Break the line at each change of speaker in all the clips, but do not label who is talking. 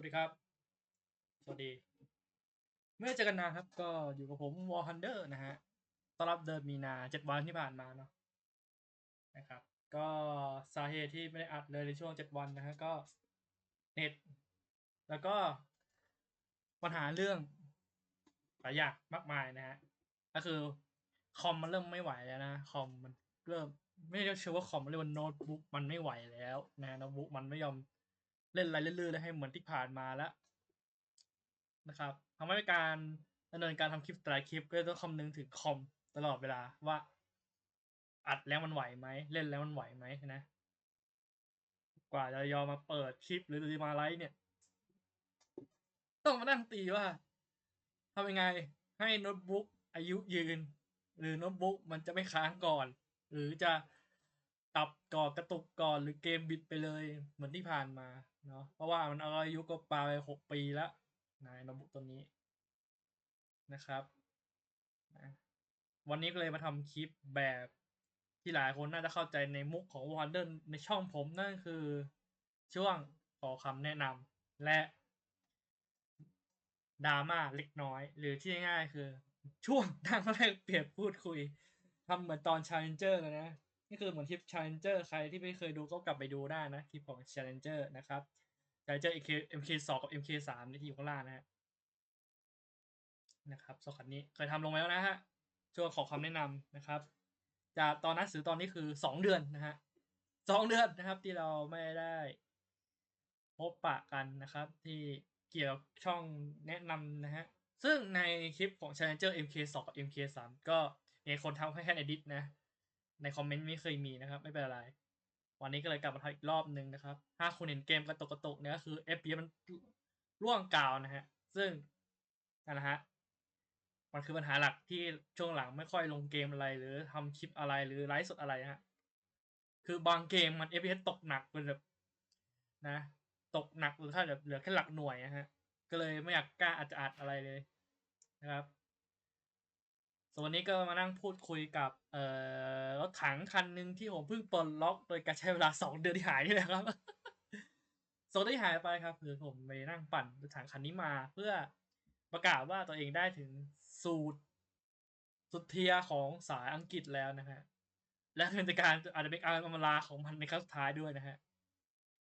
วัสดีครับ สวัสดี เมื่อเจอกันนานครับ ก็อยู่กับผมวอลฮันเดอร์นะฮะต้อนรับเดินมีนาเจ็ดวันที่ผ่านมาเนาะนะครับ ก็สาเหตุที่ไม่ได้อัดเลยในช่วงเจ็ดวันนะฮะก็เน็ต แล้วก็ปัญหาเรื่องหลายอย่างมากมายนะฮะก็คือคอมมันเริ่มไม่ไหวแล้วนะคอมมันเริ่มไม่เรียกเชื่อว่าคอมเรียกว่าโน้ตบุ๊กมันไม่ไหวแล้วนะโน้ตบุ๊กมันไม่ยอม เล่นอะไรเลื่นๆแล้วให้เหมือนที่ผ่านมาแล้วนะครับทำให้การดำเนินการทำคลิปแต่ละคลิปก็ต้องคำนึงถึงคอมตลอดเวลาว่า อัดแล้วมันไหวไหมเล่นแล้วมันไหวไหมนะ กว่าจะยอมมาเปิดคลิปหรือมาไลฟ์เนี่ย ต้องมานั่งตีว่าทำยังไงให้โน้ตบุ๊กอายุยืน หรือโน้ตบุ๊กมันจะไม่ค้างก่อน หรือจะตับก่อกระตุกก่อนหรือเกมบิดไปเลยเหมือนที่ผ่านมา เนาะเพราะว่ามันเอาอายุก็ปาไปหกปีแล้วนะโน้ตบุ๊กตัวนี้นะครับนะวันนี้ก็เลยมาทำคลิปแบบที่หลายคนน่าจะเข้าใจในมุกของว o นเดอร์ในช่องผมนั่นคือช่วงขอคำแนะนำและดราม่าเล็กน้อย หรือที่ง่ายๆคือ ช่วงนั่งแรกเปรียบพูดคุยทำเหมือนตอน Challenger เลยนะ นี่คือเหมือนคลิป Challenger ใครที่ไม่เคยดูก็กลับไปดูได้นะคลิปของ Challenger นะครับ Challenger MK MK2 กับ MK3 ที่อยู่ข้างล่างนะฮะนะครับสองคันนี้เคยทำลงไว้แล้วนะฮะช่วงขอคำแนะนำนะครับ จากตอนนังสือตอนนี้คือสองเดือนนะฮะสองเดือนนะครับที่เราไม่ได้พบปะกันนะครับ ที่เกี่ยวกับช่องแนะนำนะฮะซึ่งในคลิปของ Challenger MK2 กับ MK3 ก็มีคนทำให้แค่ในดิสนะ ในคอมเมนต์ไม่เคยมีนะครับ ไม่เป็นไร วันนี้ก็เลยกลับมาทำอีกรอบหนึ่งนะครับ ถ้าคุณเห็นเกมกระตุกกระตุกเนี่ยก็คือ FPS มันร่วงกาวนะฮะ ซึ่งนั่นแหละฮะมันคือปัญหาหลักที่ช่วงหลังไม่ค่อยลงเกมอะไรหรือทำคลิปอะไรหรือไลฟ์สดอะไรฮะ คือบางเกมมัน FPS ตกหนักเป็นแบบนะ ตกหนักหรือถ้าแบบเหลือแค่หลักหน่วยนะฮะ ก็เลยไม่อยากกล้าอาจจะอัดอะไรเลยนะครับ ส่วนวันนี้ก็มานั่งพูดคุยกับเอ่อรถถังคันหนึ่งที่ผมเพิ่งปลดล็อกโดยการใช้เวลาสองเดือนที่หายนี่แหละครับส่วนที่หายไปครับคือผมไปนั่งปั่นรถถังคันนี้มา เพื่อประกาศว่าตัวเองได้ถึงสูตรสุดเทียของสายอังกฤษแล้วนะฮะและเป็นการอาจจะเป็นการอำลาของมันในครั้งสุดท้ายด้วยนะฮะ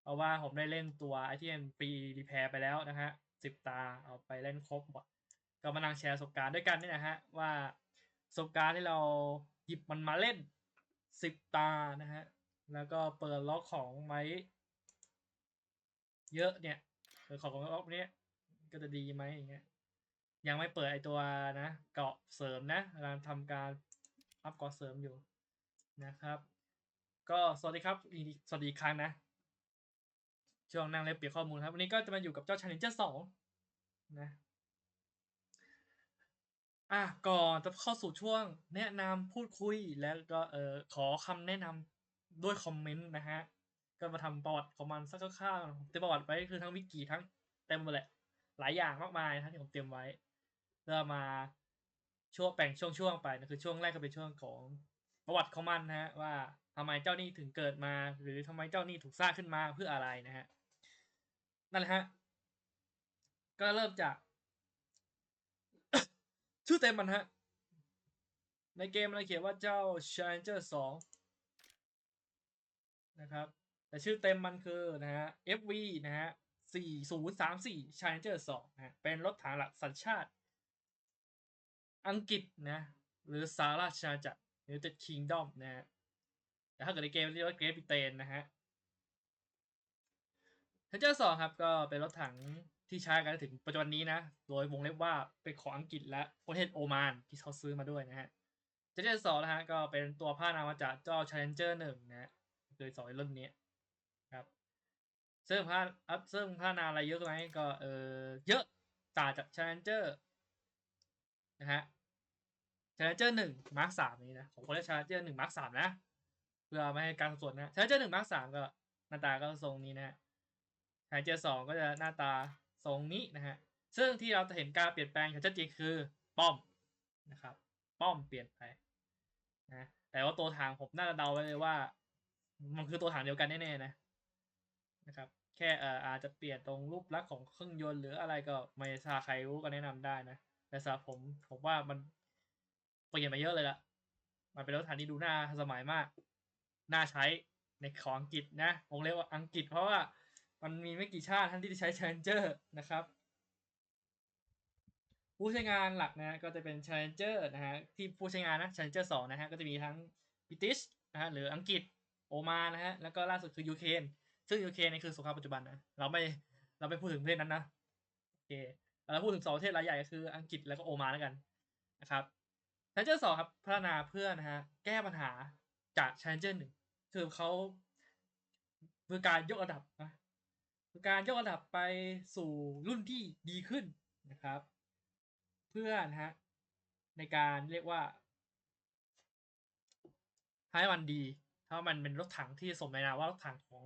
เพราะว่าผมได้เล่นตัวไอที่เป็นปีรีแพร์ไปแล้วนะฮะสิบตาเอาไปเล่นครบหมดก็มานั่งแชร์ประสบการณ์ด้วยกันนี่นะฮะว่า ประสบการณ์ที่เราหยิบมันมาเล่นสิบตานะฮะ แล้วก็เปิดล็อกของไว้เยอะเนี่ยเปิดของล็อกเนี้ยก็จะดีไหมอย่างเงี้ย ยังไม่เปิดไอตัวนะ เกาะเสริมนะกำลังทำการอัพเกาะเสริมอยู่นะครับ ก็สวัสดีครับสวัสดีครั้งนะ ช่วงนั่งเล่นเปลี่ยนข้อมูลครับ วันนี้ก็จะมาอยู่กับเจ้า Challenger 2นะ อะก่อนจะเข้าสู่ช่วงแนะนำพูดคุยแล้วก็เออขอคำแนะนำด้วยคอมเมนต์นะฮะ ก็มาทำประวัติของมันสักคร่าวๆเตรียมประวัติไว้คือทั้งวิกิทั้งเต็มหมดแหละ หลายอย่างมากมายนะที่ผมเตรียมไว้เพื่อมาช่วงแบ่งช่วงๆไปนะคือช่วงแรกก็เป็นช่วงของประวัติของมันนะฮะว่าทำไมเจ้านี่ถึงเกิดมา หรือทำไมเจ้านี่ถูกสร้างขึ้นมาเพื่ออะไรนะฮะนั่นแหละฮะก็เริ่มจาก ชื่อเต็มมันฮะ ในเกมมันเขียนว่าเจ้า Challenger 2 นะครับ แต่ชื่อเต็มมันคือนะฮะ FV นะฮะ 4034 Challenger 2นะฮะเป็นรถถังหลักสัญชาติ อังกฤษนะ หรือสาราชาจักร United Kingdom นะฮะแต่ถ้าเกิดในเกมเรียกว่าเกรทบิเตนนะฮะเทนเจอร์สองครับ ก็เป็นรถถัง ที่ใช้กันถึงปัจจุบันนี้นะ โดยวงเล็บว่าเป็นของอังกฤษและประเทศโอมานที่เขาซื้อมาด้วยนะฮะเทนเจสองนะฮะก็เป็นตัวผ้านามาจากเจ้า Challenger หนึ่งนะฮะคือสองรุ่นนี้ครับซึ่งผ้าอัพซึ่งผ้านาอะไรเยอะไหมก็เออเยอะต่างจาก Challenger นะฮะ Challenger หนึ่งมาร์คสามนี้นะผมคนเรียก Challenger หนึ่งมาร์คสามนะเพื่อไม่ให้การสับสนนะ Challenger หนึ่งมาร์คสามก็หน้าตาก็ทรงนี้นะฮะไฮเจอร์สองก็จะหน้าตา ทรงนี้นะฮะซึ่งที่เราจะเห็นการเปลี่ยนแปลงอย่างชัดเจนคือป้อมนะครับ ป้อมเปลี่ยนไปนะแต่ว่าตัวถังผมน่าจะเดาไว้เลยว่า มันคือตัวถังเดียวกันแน่ๆนะนะครับ แค่เอ่ออาจจะเปลี่ยนตรงรูปลักษณ์ของเครื่องยนต์หรืออะไรก็ไม่ทราบใครรู้ก็แนะนำได้นะแต่สำหรับผมผมว่ามันเปลี่ยนมาเยอะเลยละมันเป็นรถถังที่ดูน่าสมัยมาก น่าใช้ในของอังกฤษนะผมเรียกว่าอังกฤษเพราะว่า มันมีไม่กี่ชาติท่านที่ใช้ Challenger นะครับ ผู้ใช้งานหลักนะก็จะเป็น Challenger นะฮะที่ผู้ใช้งานนะ Challenger 2 นะฮะก็จะมีทั้ง British นะฮะหรืออังกฤษโอมานนะฮะแล้วก็ล่าสุดคือยูเครนซึ่งยูเครนนี่คือสงครามปัจจุบันนะเราไม่เราไม่พูดถึงประเทศนั้นนะโอเคเราพูดถึงสองประเทศรายใหญ่ก็คืออังกฤษแล้วก็โอมานแล้วกันนะครับ Challenger 2 ครับพัฒนาเพื่อนะฮะแก้ปัญหาจาก Challenger 1 คือเขาคือการยกระดับนะ การยกระดับไปสู่รุ่นที่ดีขึ้นนะครับ เพื่อนะฮะในการเรียกว่าให้มันดี ถ้ามันเป็นรถถังที่สมในนามว่ารถถังของ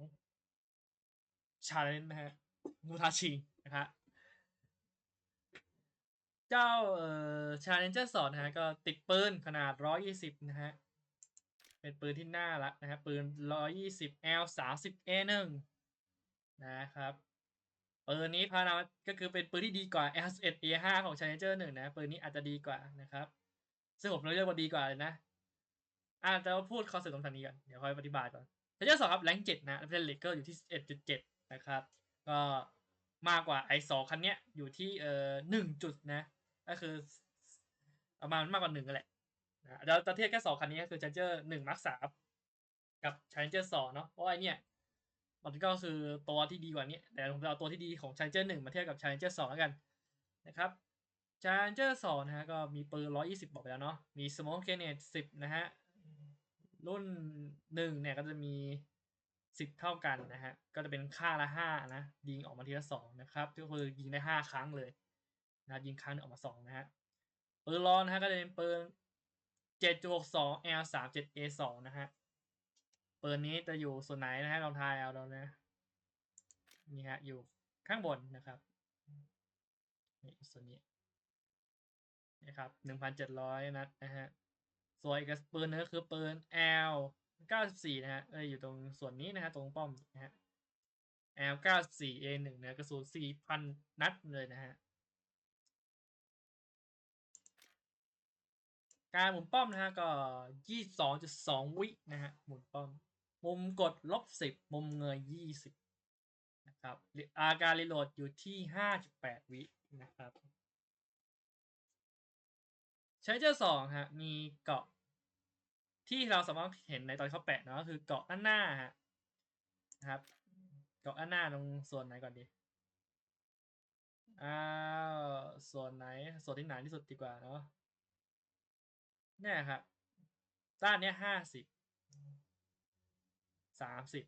ชาเลนนะฮะมูทาชินะฮะเจ้าเอ่อชาเลนเจอร์สอนนะฮะก็ติดปืนขนาด 120 นะฮะ เป็นปืนที่น่ารักนะครับปืน 120 L 30 A 1 นะครับ ปืนนี้พานาก็คือเป็นปืนที่ดีกว่า L 11 A 5 ของ Challenger 1 นะ ปืนนี้อาจจะดีกว่านะครับ ซึ่งผมเรียกว่าดีกว่าเลยนะอาจจะพูดข้อเสียตรงทางนี้ก่อน เดี๋ยวค่อยอธิบายก่อน Challenger 2 ครับแรงเจ็ดนะแล้วเป็นเลเกอร์อยู่ที่ 11.7 นะครับ ก็มากกว่าไอสองคันเนี้ยอยู่ที่เอ่อหนึ่งจุดนะ ก็คือประมาณมากกว่าหนึ่งกันแหละนะเราจะเทียบแค่สองคันนี้ก็คือ Challenger หนึ่ง Mark สามกับ Challenger สองเนาะเพราะไอเนี่ย มันก็คือตัวที่ดีกว่านี้ แต่ผมจะเอาตัวที่ดีของ Challenger หนึ่งมาเทียบกับ Challenger สองแล้วกันนะครับ Challenger สองนะฮะก็มีปืนร้อยยี่สิบอกไปแล้วเนาะ มี Smoke Grenade สิบนะฮะ รุ่นหนึ่งเนี่ยก็จะมีสิบเท่ากันนะฮะ ก็จะเป็นค่าละห้านะ ยิงออกมาทีละสองนะครับ ก็คือยิงได้ห้าครั้งเลยนะยิงครั้งนึงออกมาสองนะฮะ ปืนร้อนนะฮะก็จะเป็นปืน 7.62 L 37 A 2 นะฮะ ปืนนี้จะอยู่ส่วนไหนนะฮะลองทายเอาเรานะนี่ฮะอยู่ข้างบนนะครับนี่ส่วนนี้นะครับ1,700นัดนะฮะส่วนอีกปืนนึงก็คือปืน L 94นะฮะเอออยู่ตรงส่วนนี้นะฮะตรงป้อมนะฮะ L 94 A 1นะกระสุน4,000 นัดเลยนะฮะการหมุนป้อมนะฮะก็ยี่สองจุดสองวินะฮะหมุนป้อม มุมกดลบสิบมุมเงยยี่สิบนะครับอาการรีโหลดอยู่ที่ห้าจุดแปดวินะครับ ใช้เจอสองฮะมีเกาะที่เราสามารถเห็นในตอนเขาแปะเนาะคือเกาะด้านหน้าฮะนะครับ เกาะด้านหน้าตรงส่วนไหนก่อนดีอ้าวส่วนไหนส่วนที่หนาที่สุดดีกว่าเนาะเนี่ยครับด้านเนี้ยห้าสิบ สามสิบ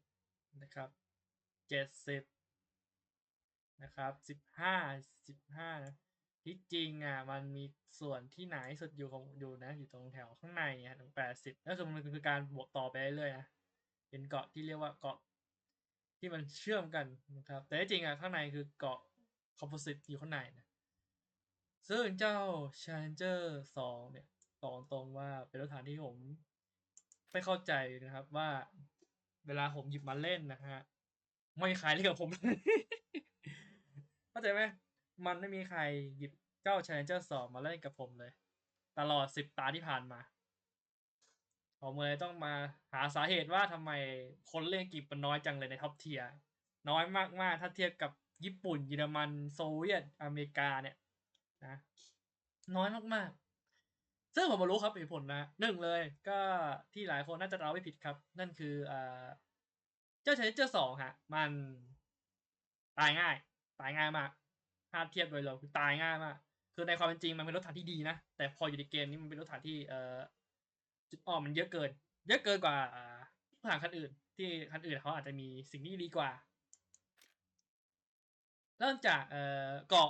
นะครับเจ็ดสิบนะครับสิบห้าสิบห้านะที่จริงอะมันมีส่วนที่หนาที่สุดอยู่ของอยู่นะ อยู่ตรงแถวข้างในอะตรงแปดสิบนั่นคือมันคือการบวกต่อไปเรื่อยๆนะเป็นเกาะที่เรียกว่าเกาะที่มันเชื่อมกันนะครับ แต่จริงอะข้างในคือเกาะคอมโพสิตอยู่ข้างในนะซึ่งเจ้า Challenger 2 เนี่ยบอกตรงว่าเป็นรถถังที่ผมไม่เข้าใจนะครับว่า เวลาผมหยิบมาเล่นนะฮะไม่มีใครเล่นกับผมเข้าใจไหมมันไม่มีใครหยิบเจ้า Challenger 2 มาเล่นกับผมเลย ตลอดสิบตาที่ผ่านมา ผมเลยต้องมาหาสาเหตุว่าทำไมคนเล่นกฤษมันน้อยจังเลยในท็อปเทียน้อยมาก ๆ ถ้าเทียบกับญี่ปุ่น เยอรมันโซเวียตอเมริกาเนี่ยนะน้อยมาก ๆ ซึ่งผมมารู้ครับเหตุผลนะหนึ่งเลย ก็ที่หลายคนน่าจะเดาไม่ผิดครับ นั่นคืออ่าเจ้าชายเจ้าสองฮะ มันตายง่าย ตายง่ายมากถ้าเทียบโดยรวมคือตายง่ายมากคือในความเป็นจริงมันเป็นรถถังที่ดีนะ แต่พออยู่ในเกมนี้มันเป็นรถถังที่เอ่อจุดอ่อนมันเยอะเกิน เยอะเกินกว่าอ่ารถถังคันอื่น ที่คันอื่นเขาอาจจะมีสิ่งที่ดีกว่าเริ่มจากเอ่อเกาะ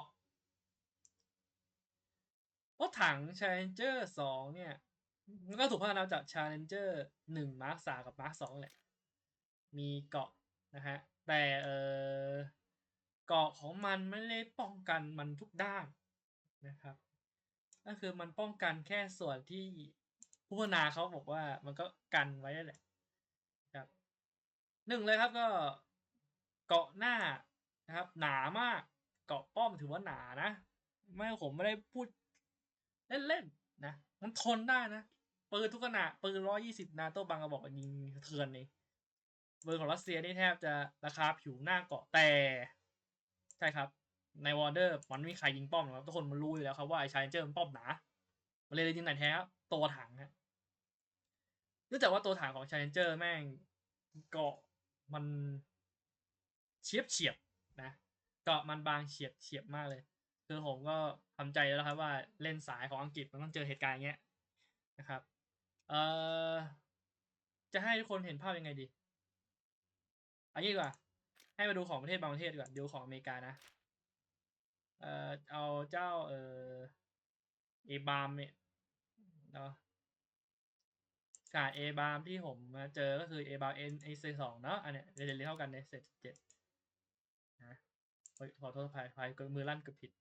พรถถัง Challenger 2 เนี่ย มันก็ถูกพัฒนาจาก Challenger 1 Mark 3 กับ Mark 2 แหละ มีเกาะนะฮะ แต่เออเกาะของมันไม่ได้ป้องกันมันทุกด้านนะครับ ก็คือมันป้องกันแค่ส่วนที่ผู้พัฒนาเขาบอกว่ามันก็กันไว้นั่นแหละครับหนึ่งเลยครับก็เกาะหน้านะครับ หนามากเกาะป้อมถือว่าหนานะ ไม่ผมไม่ได้พูด เล่นๆนะมันทนได้นะปืนทุกขนาดปืนร้อยี่สิบนาโต้บางกระบอกยิงเทือนเลยปืนของรัสเซียนี่แทบจะราคาผิวหน้าเกาะแต่ ใช่ครับ ในวอร์เดอร์มันไม่มีใครยิงป้อมหรอกครับทุกคนมันรู้อยู่แล้วครับว่าไอ้ชายเจอร์มันป้อมหนามันเลยยิงไหนแท้ครับตัวถังฮะเนื่องจากว่าตัวถังของ Challenger แม่งเกาะมันเฉียบเฉียบๆนะ เกาะมันบางเฉียบเฉียบมากเลย คือผมก็ทำใจแล้วครับว่าเล่นสายของอังกฤษมันต้องเจอเหตุการณ์อย่างเงี้ยนะครับ เอ่อ จะให้ทุกคนเห็นภาพยังไงดีอันนี้ดีกว่า ให้มาดูของประเทศบางประเทศดีกว่าดูของอเมริกานะ เอ่อ เอาเจ้า เอ่อเอบามเนี่ยเนาะกาเอบามที่ผมมาเจอก็คือเอบามเอ็นไอซสองเนาะอันเนี้ยเรียนเท่ากันในเซตเจ็ดนะขอโทษภายภายมือลั่นเกือบผิด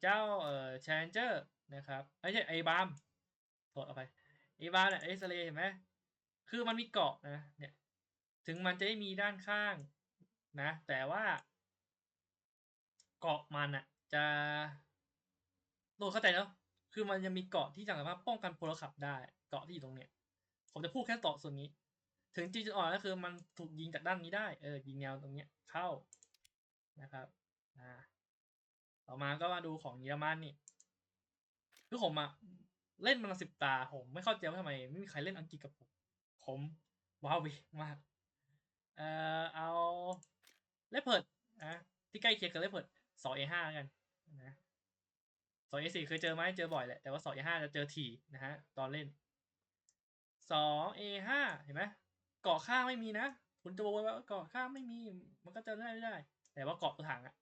เจ้าเอ่อ Challenger นะครับไม่ใช่ไอบามโทษเอาไปไอบามเนี่ยเอ็กซเรย์เห็นไหมคือมันมีเกาะนะเนี่ยถึงมันจะไม่มีด้านข้างนะ แต่ว่า เกาะมันอะจะโดนเข้าใจเนาะคือมันจะมีเกาะที่สามารถป้องกันพลขับได้ เกาะที่อยู่ตรงเนี้ยผมจะพูดแค่เกาะส่วนนี้ ถึงจริงจุดอ่อนก็คือมันถูกยิงจากด้านนี้ได้เออยิงแนวตรงเนี้ยเข้านะครับอ่า ต่อมาก็มาดูของเยอรมันนี่คือผมอะเล่นมันสิบตาผมไม่เข้าใจว่าทำไมไม่มีใครเล่นอังกฤษกับผมผมว้าววิมาก เอ่อเอาเลเพิร์ดนะที่ใกล้เคียงกับเลเพิร์ดสองเอห้ากันนะสองเอสี่เคยเจอไหมเจอบ่อยแหละแต่ว่าสองเอห้าจะเจอถี่นะฮะตอนเล่นสองเอห้าเห็นไหมเกาะข้างไม่มีนะ คุณจะบอกว่าเกาะข้างไม่มี มันก็จะได้ไม่ได้ แต่ว่าเกาะตัวถังอะ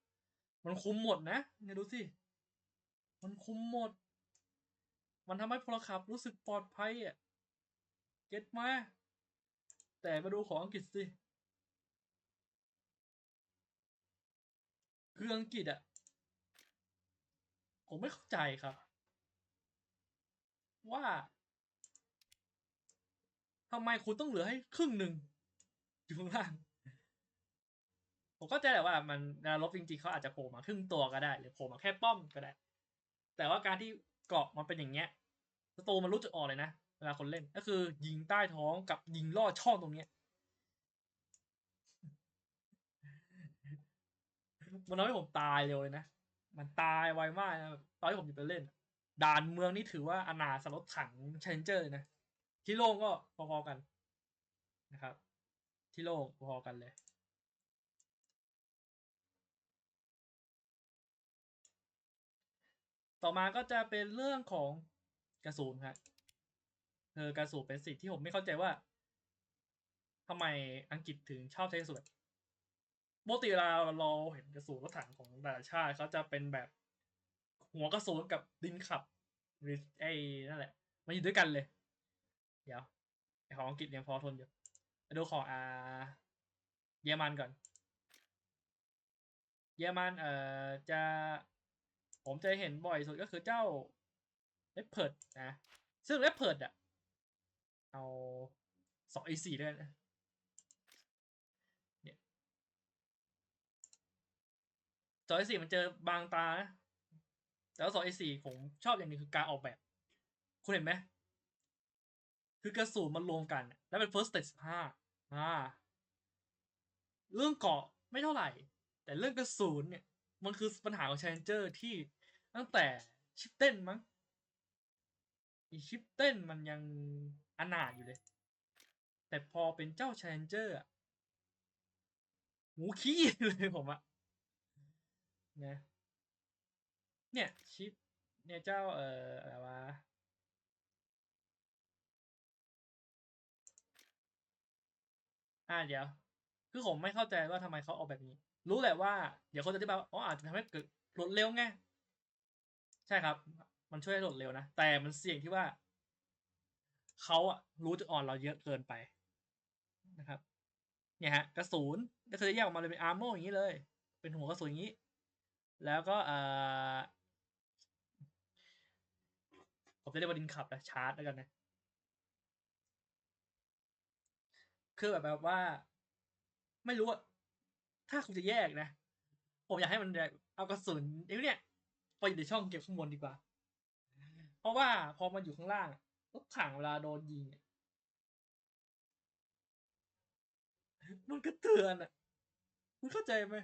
มันคุ้มหมดนะเนี่ยดูสิ มันคุ้มหมด มันทำให้พลขับรู้สึกปลอดภัยอะ เก็ตมา แต่มาดูของอังกฤษสิ คืออังกฤษอะ ผมไม่เข้าใจครับ ว่าทำไมคุณต้องเหลือให้ครึ่งหนึ่งอยู่ข้างล่าง ผมเข้าใจแหละว่ามันเวลาลบจริงๆเขาอาจจะโผล่มาครึ่งตัวก็ได้ หรือโผล่มาแค่ป้อมก็ได้ แต่ว่าการที่เกาะมันเป็นอย่างเงี้ยศัตรูมันรู้จุดอ่อนเลยนะเวลาคนเล่นก็คือ ยิงใต้ท้องกับยิงลอดช่องตรงเนี้ยมันทำให้ผมตายเร็วเลยนะ มันตายไวมากนะตอนที่ผมอยู่ไปเล่น ด่านเมืองนี่ถือว่าอนาสรับถังเชนเจอร์นะ ที่โล่งก็พอๆกันนะครับ ที่โล่งพอๆกันเลย ต่อมาก็จะเป็นเรื่องของกระสุนครับเออกระสุนเป็นสิ่งที่ผมไม่เข้าใจว่าทำไมอังกฤษถึงชอบใช้กระสุนปกติเวลาเราเห็นกระสุนรถถังของแต่ละชาติเขาจะเป็นแบบหัวกระสุนกับดินขับหรือไอ้นั่นแหละมันอยู่ด้วยกันเลย เดี๋ยวไอของอังกฤษยังพอทนอยู่มาดูของอ่าเยอรมันก่อน เยอรมันเอ่อจะ ผมจะเห็นบ่อยสุดก็คือเจ้าเลปเพิร์ดนะ ซึ่งเลปเพิร์ดอะ เอาสองไอสี่ด้วยนะเนี่ยสองไอสี่มันเจอบางตานะแต่ว่าสองไอสี่ผมชอบอย่างนึงคือการออกแบบ คุณเห็นไหม คือกระสุนมันรวมกัน แล้วเป็น first stage ห้าอ่าเรื่องเกาะไม่เท่าไหร่ แต่เรื่องกระสุนเนี่ย มันคือปัญหาของ Challenger ที่ ตั้งแต่ชิปเต้นมั้งอีชิปเต้นมันยังอนาถอยู่เลย แต่พอเป็นเจ้า Challenger อะหูขี้เลยผมอะนะเนี่ยชิปเนี่ยเจ้าเอ่ออะไรวะอ่าเดี๋ยว คือผมไม่เข้าใจว่าทำไมเขาออกแบบนี้ รู้แหละว่า เดี๋ยวเขาจะอธิบายว่าอ๋ออาจจะทำให้เกิดโหลดเร็วไง ใช่ครับ มันช่วยให้โหลดเร็วนะ แต่มันเสี่ยงที่ว่า เขาอะรู้จุดอ่อนเราเยอะเกินไปนะครับ เนี่ยฮะ กระสุนก็คือแยกออกมาเลยเป็นอาร์โมอย่างนี้เลย เป็นหัวกระสุนอย่างนี้ แล้วก็เอ่อผมจะเรียกว่าดินขับนะชาร์จแล้วกันนะคือแบบแบบว่า ไม่รู้อะถ้าคุณจะแยกนะ ผมอยากให้มันเอากระสุนไอ้เนี่ย ไปอยู่ในช่องเก็บข้างบนดีกว่า เพราะว่าพอมันอยู่ข้างล่างอะรถถังเวลาโดนยิงมันก็เตือนอะคุณเข้าใจไหม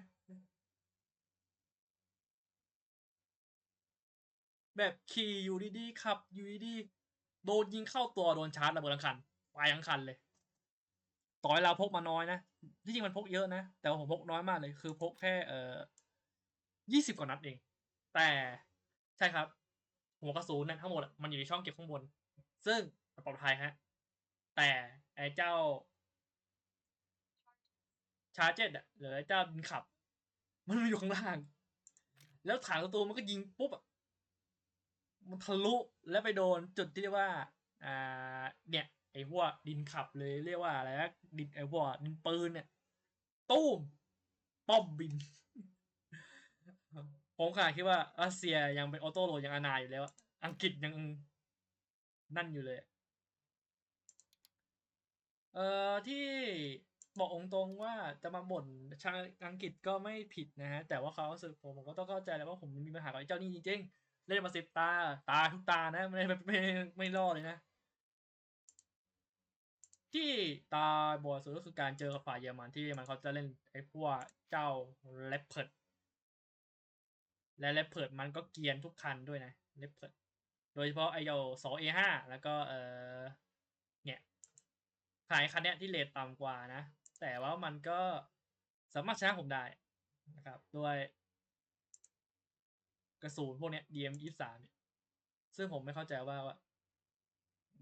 แบบขี่อยู่ดีๆขับ อยู่ดีๆโดนยิงเข้าตัวโดนชาร์จระเบิดทั้งคันไปทั้งคันเลย ต่อยเราพกมาน้อยนะที่จริงมันพกเยอะนะ แต่ผมพกน้อยมากเลย คือพกแค่เอ่อยี่สิบกว่านัดเอง แต่ใช่ครับ หัวกระสุนนั้นทั้งหมดมันอยู่ในช่องเก็บข้างบน ซึ่งปลอดภัยฮะ แต่ไอ้เจ้าชาร์เจ็ตอะหรือไอ้เจ้าบินขับ มันอยู่ข้างล่าง แล้วถังศัตรูมันก็ยิงปุ๊บอะมันทะลุแล้วไปโดนจุดที่เรียกว่า อ่า เนี่ยไอ้พวกดินขับเลยเรียกว่าอะไรนะดินไอ้พวกดินปืนเนี่ย ตู้มป้อมบิน ผมค่ะคิดว่ารัสเซียยังเป็นออโต้โหลดยังอานาอยู่แล้ว อังกฤษยังนั่นอยู่เลย เอ่อที่บอกองตรงว่าจะมาบ่นชาอังกฤษก็ไม่ผิดนะฮะ แต่ว่าเขาสึกผมผมก็ต้องเข้าใจแล้วว่าผมมีปัญหากับไอ้เจ้านี่จริงๆ เล่นมาสิบตา ตาทุกตานะ ไม่ไม่ไม่ไม่รอดเลยนะ ที่ตาบอดสุดก็คือการเจอกับฝ่ายเยอรมันที่มันเขาจะเล่นไอ้พวกเจ้าเลปเพิร์ด และเลปเพิร์ดมันก็เกียนทุกคันด้วยนะเลปเพิร์ดโดยเฉพาะไอโยสองเอห้าแล้วก็เออเนี่ยขายคันเนี้ยที่เลทต่ำกว่านะ แต่ว่ามันก็สามารถชนะผมได้นะครับ ด้วยกระสุนพวกเนี้ย DM ยี่สามเนี่ยซึ่งผมไม่เข้าใจว่าว่า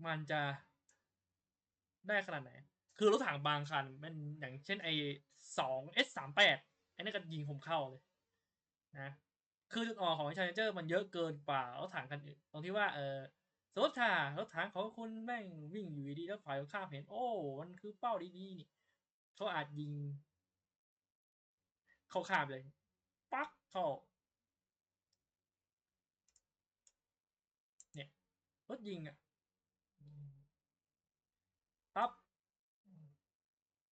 มันจะได้ขนาดไหน คือรถถังบางคันมันอย่างเช่นไอสอง S สามแปดไอ้นั่ก็ยิงผมเข้าเลย นะ คือจุดอ่อนของชาร์เจอร์มันเยอะเกินกว่ารถถังคันอื่นตรงที่ว่าเออสมมติถ้ารถถังของคุณแม่งวิ่งอยู่ดีๆแล้วฝ่ายข้ามเห็น โอ้ มันคือเป้าดีๆนี่เขาอาจยิง เข้าข้ามเลย ปักเข้าเนี่ยรถยิงอะปั๊บ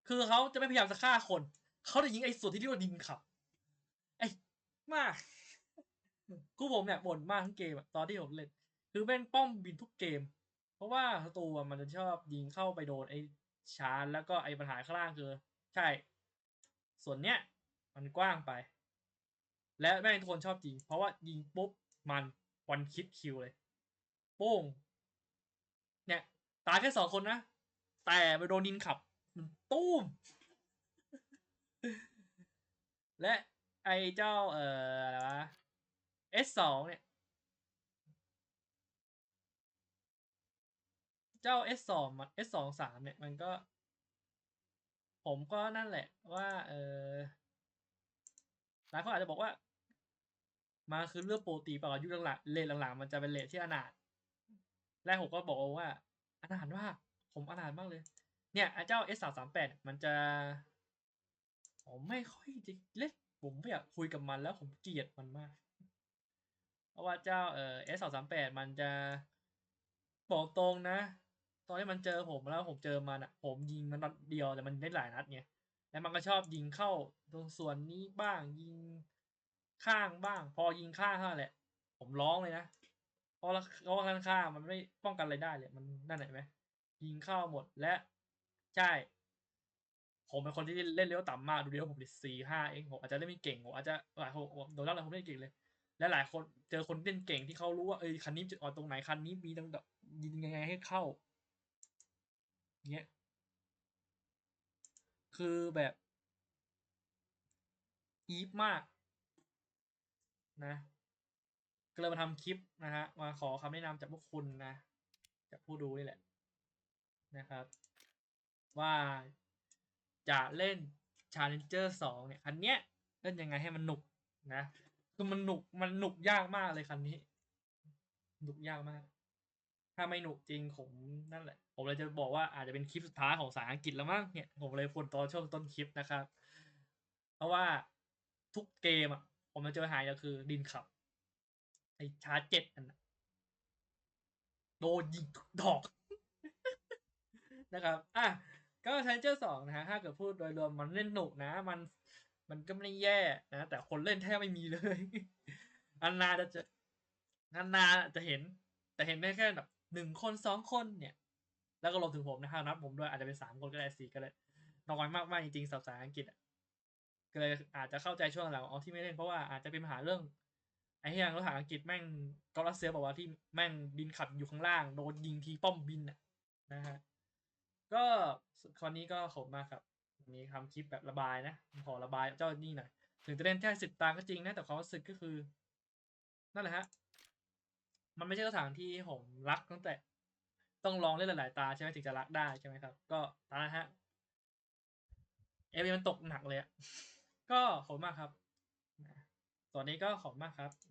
คือเขาจะไม่พยายามจะฆ่าคน เขาจะยิงไอ้ส่วนที่เรียกว่าดินขับ ไอ้มาก กูผมเนี่ยบ่นมากทั้งเกมอะตอนที่ผมเล่นคือแม่งป้อมบินทุกเกม เพราะว่าศัตรูมันจะชอบยิงเข้าไปโดนไอ้ชาร์แล้วก็ไอ้ปัญหาข้างล่างคือ ใช่ ส่วนเนี้ยมันกว้างไป และแม่งทุกคนชอบยิง เพราะว่ายิงปุ๊บมันวันคิดคิวเลย โป้ง เนี่ย ตายแค่สองคนนะ แต่ไปโดนดินขับ มันตุ้ม และไอ้เจ้าเอ่ออะไรวะ S สองเนี่ย เจ้า S สอง S สองสามเนี่ยมันก็ ผมก็นั่นแหละว่า เออหลายคนอาจจะบอกว่า มาคือเรื่องปกติเปล่ายุคหลังๆเลทหลังๆ มันจะเป็นเลทที่อนาถแรกผมก็บอกว่าอนาถมาผมอนาถมากเลย เนี่ยเจ้า S สามสามแปดมันจะผมไม่ค่อยจะเล่นผมไม่อยากคุยกับมันแล้วผมเกลียดมันมาก ราะว่าเจ้าเอ่อ S สองสามแปดมันจะบอกตรงนะ ตอนที่มันเจอผมแล้วผมเจอมันอะ ผมยิงมันนัดเดียวแต่มันได้หลายนัดไงแล้วมันก็ชอบยิงเข้าตรงส่วนนี้บ้างยิงข้างบ้าง พอยิงข้างเท่านั้นแหละ ผมร้องเลยนะเพราะเพราะว่าข้างมันไม่ป้องกันอะไรได้เลย มันนั่นเห็นไหมยิงเข้าหมดและใช่ ผมเป็นคนที่เล่นเลี้ยวต่ำมากดูเดียวผมดิสี่ห้าเองผมอาจจะเล่นไม่เก่งผมอาจจะหลายคนโดนแล้วอะไรผมไม่เก่งเลย และหลายคนเจอคนเล่นเก่งที่เขารู้ว่าเออคันนี้จุดอ่อนตรงไหนคันนี้มีตรงแบบยิงยังไงให้เข้าเงี้ยคือแบบอีฟมากนะก็เลยมาทำคลิปนะฮะมาขอคำแนะนำจากพวกคุณนะจากผู้ดูนี่แหละนะครับ ว่าจะเล่น Challenger 2 เนี่ย คันเนี้ยเล่นยังไงให้มันหนุกนะ คือมันหนุกมันหนุกยากมากเลยคันนี้ หนุกยากมาก ถ้าไม่หนุกจริงผมนั่นแหละ ผมเลยจะบอกว่าอาจจะเป็นคลิปสุดท้ายของภาษาอังกฤษแล้วมั้งเนี่ยผมเลยพูดตอนช่วงต้นคลิปนะครับ เพราะว่าทุกเกมอะ ผมจะเจอหายก็คือดินขับไอชาร์จเจ็ดอันน่ะโดนยิงทุกดอกนะครับ อะก็เทนเจอร์สองนะฮะ ถ้าเกิดพูดโดยรวมมันเล่นหนุกนะ มัน มันก็ไม่ได้แย่นะแต่คนเล่นแทบไม่มีเลยอันนาจะจะอันนาจะเห็น แต่เห็นได้แค่แบบหนึ่งคนสองคนเนี่ย แล้วก็รวมถึงผมนะฮะนับผมด้วยอาจจะเป็นสามคนก็ได้สี่ก็ได้น้อยมากๆจริงๆสับภาษาอังกฤษอะก็เลยอาจจะเข้าใจช่วงหลังอ๋อที่ไม่เล่นเพราะว่าอาจจะเป็นปัญหาเรื่อง ไอ้ที่ยังรถถังอังกฤษแม่งกอรัสเซียบอกว่าที่แม่งบินขับอยู่ข้างล่างโดนยิงทีป้อมบินอะนะฮะก็คราวนี้ก็ขอบมากครับ นี้ทำคลิปแบบระบายนะขอระบายเจ้านี่หน่อยถึงจะเล่นแค่สิบตาก็จริงนะ แต่ความรู้สึกก็คือ นั่นแหละฮะ มันไม่ใช่สถานที่ผมรักตั้งแต่ ต้องลองเล่นหลาย ๆ ตาใช่ไหมถึงจะรักได้ใช่ไหมครับ ก็ตอนนั้นฮะเอฟมันตกหนักเลยอะก็ขอบมากครับ ตอนนี้ก็ขอบมากครับ